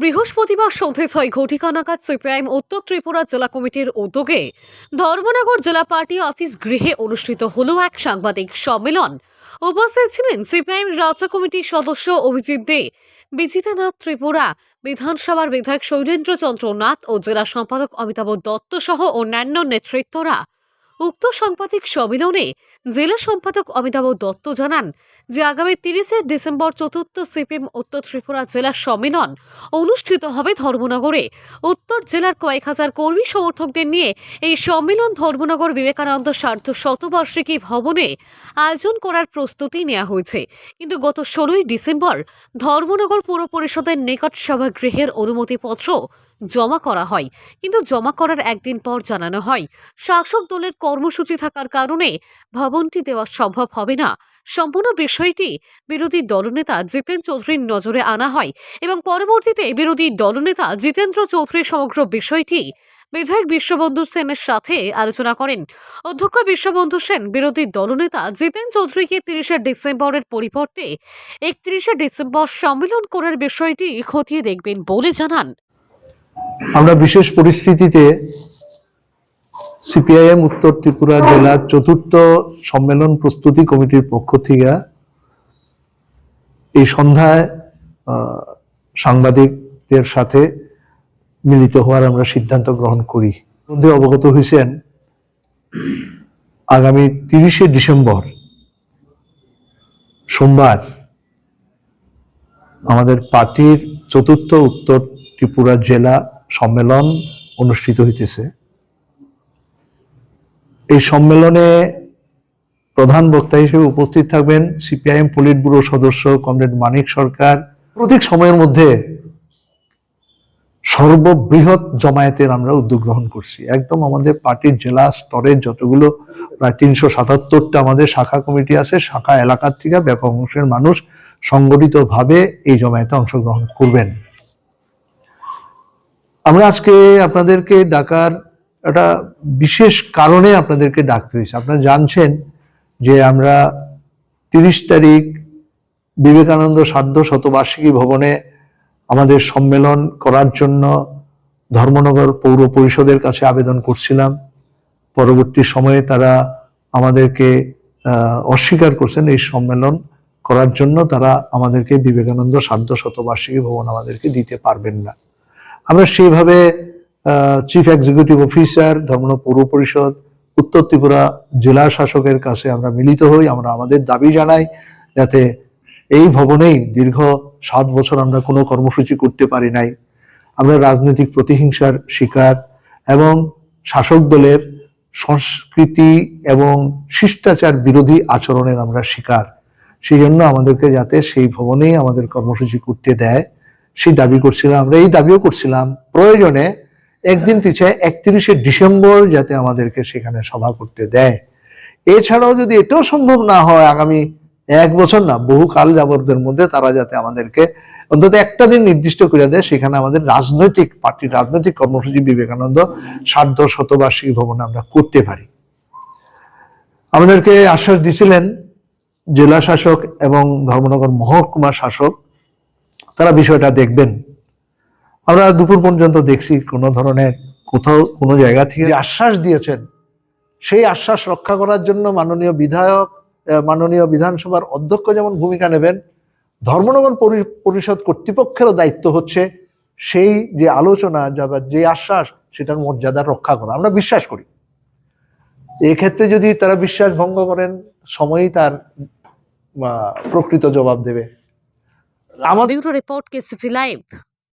বৃহস্পতিবার সন্ধে ছয় ঘটিকা নাগাদ সিপিআইএম উত্তর ত্রিপুরা জেলা কমিটির উদ্যোগে ধর্মনগর জেলা পার্টি অফিস গৃহে অনুষ্ঠিত হল এক সাংবাদিক সম্মেলন। উপস্থিত ছিলেন সিপিআইএম রাজ্য কমিটির সদস্য অভিজিৎ দে, বিজিতানাথ ত্রিপুরা, বিধানসভার বিধায়ক শৈলেন্দ্র চন্দ্র নাথ ও জেলা সম্পাদক অমিতাভ দত্ত সহ অন্যান্য নেতৃত্বরা। উক্ত সাংবাদিক সম্মেলনে জেলা সম্পাদক অমিতাভ দত্ত জানান যে আগামী তিরিশে ডিসেম্বর চতুর্থ সিপিএম উত্তর ত্রিপুরা জেলা সম্মেলন অনুষ্ঠিত হবে ধর্মনগরে। উত্তর জেলার কয়েক হাজার কর্মী সমর্থকদের নিয়ে এই সম্মেলন ধর্মনগর বিবেকানন্দ স্বার্থ শতবার্ষিকী ভবনে আয়োজন করার প্রস্তুতি নেওয়া হয়েছে। কিন্তু গত ষোলোই ডিসেম্বর ধর্মনগর পুর পরিষদের নিকট সভাগৃহের অনুমতিপত্র জমা করা হয়। কিন্তু জমা করার একদিন পর জানানো হয়, শাসক দলের কর্মসূচি থাকার কারণে ভবনটি দেওয়া সম্ভব হবে না। সম্পূর্ণ বিষয়টি বিরোধী দলনেতা জিতেন চৌধুরীর নজরে আনা হয় এবং পরবর্তীতে বিরোধী দলনেতা জিতেন্দ্র চৌধুরী সমগ্র বিষয়টি বিধায়ক বিশ্ববন্ধু সেনের সাথে আলোচনা করেন। অধ্যক্ষ বিশ্ববন্ধু সেন বিরোধী দলনেতা জিতেন চৌধুরীকে তিরিশে ডিসেম্বরের পরিবর্তে একত্রিশে ডিসেম্বর সম্মেলন করার বিষয়টি খতিয়ে দেখবেন বলে জানান। আমরা বিশেষ পরিস্থিতিতে সিপিআইএম উত্তর ত্রিপুরা জেলার চতুর্থ সম্মেলন প্রস্তুতি কমিটির পক্ষ থেকে এই সন্ধ্যায় সাংবাদিকদের সাথে মিলিত হওয়ার আমরা সিদ্ধান্ত গ্রহণ করি। মধ্যে অবগত হয়েছেন, আগামী তিরিশে ডিসেম্বর, সোমবার আমাদের পার্টির চতুর্থ উত্তর ত্রিপুরা জেলা সম্মেলন অনুষ্ঠিত হইতেছে। এই সম্মেলনে প্রধান বক্তা হিসেবে উপস্থিত থাকবেন সিপিআইএম পলিট ব্যুরো সদস্য কমরেড মানিক সরকার। প্রত্যেক সময়ের মধ্যে সর্ববৃহৎ জমায়েতের আমরা উদ্যোগ গ্রহণ করছি। একদম আমাদের পার্টির জেলা স্তরের যতগুলো, প্রায় তিনশো সাতাত্তরটা আমাদের শাখা কমিটি আছে, শাখা এলাকার থেকে ব্যাপক অংশের মানুষ সংগঠিতভাবে এই জমায়েতে অংশগ্রহণ করবেন। আমরা আজকে আপনাদেরকে ডাকার একটা বিশেষ কারণে আপনাদেরকে ডাকতে হয়েছে। আপনারা জানছেন যে আমরা তিরিশ তারিখ বিবেকানন্দ সার্ধ শতবার্ষিকী ভবনে আমাদের সম্মেলন করার জন্য ধর্মনগর পৌর পরিষদের কাছে আবেদন করছিলাম। পরবর্তী সময়ে তারা আমাদেরকে অস্বীকার করছেন এই সম্মেলন করার জন্য তারা আমাদেরকে বিবেকানন্দ সার্ধ শতবার্ষিকী ভবন আমাদেরকে দিতে পারবেন না। আমরা সেইভাবে চিফ এক্সিকিউটিভ অফিসার ধর্মন পৌর পরিষদ, উত্তর ত্রিপুরা জেলা শাসকের কাছে আমরা মিলিত হই, আমরা আমাদের দাবি জানাই যাতে এই ভবনেই দীর্ঘ সাত বছর আমরা কোনো কর্মসূচি করতে পারি নাই। আমরা রাজনৈতিক প্রতিহিংসার শিকার এবং শাসক দলের সংস্কৃতি এবং শিষ্টাচার বিরোধী আচরণের আমরা শিকার। সেই জন্য আমাদেরকে যাতে সেই ভবনেই আমাদের কর্মসূচি করতে দেয়। সেই দাবি করছিলাম, আমরা এই দাবিও করছিলাম, প্রয়োজনে একদিন পিছিয়ে একত্রিশে ডিসেম্বর যাতে আমাদেরকে সেখানে সভা করতে দেয়। এছাড়াও যদি এটাও সম্ভব না হয়, আগামী এক বছর না, বহু কাল যাবতের মধ্যে তারা যাতে আমাদেরকে অন্তত একটা দিন নির্দিষ্ট করে দেয়, সেখানে আমাদের রাজনৈতিক পার্টি, রাজনৈতিক কর্মসূচি বিবেকানন্দ সার্ধ শতবার্ষিকী ভবনে আমরা করতে পারি। আমাদেরকে আশ্বাস দিছিলেন জেলা শাসক এবং ধর্মনগর মহকুমা শাসক তারা বিষয়টা দেখবেন। আমরা দুপুর পর্যন্ত দেখছি কোনো ধরনের কোথাও কোনো জায়গা থেকে আশ্বাস দিয়েছেন, সেই আশ্বাস রক্ষা করার জন্য মাননীয় বিধায়ক মাননীয় বিধানসভার অধ্যক্ষ যেমন ভূমিকা নেবেন, ধর্মনগর পরি- পরিষদ কর্তৃপক্ষেরও দায়িত্ব হচ্ছে সেই যে আলোচনা বা যে আশ্বাস, সেটার মর্যাদা রক্ষা করা। আমরা বিশ্বাস করি। এক্ষেত্রে যদি তারা বিশ্বাস ভঙ্গ করেন, সময়ই তার প্রকৃত জবাব দেবে। আমাদের রিপোর্ট কেসিপি লাইভ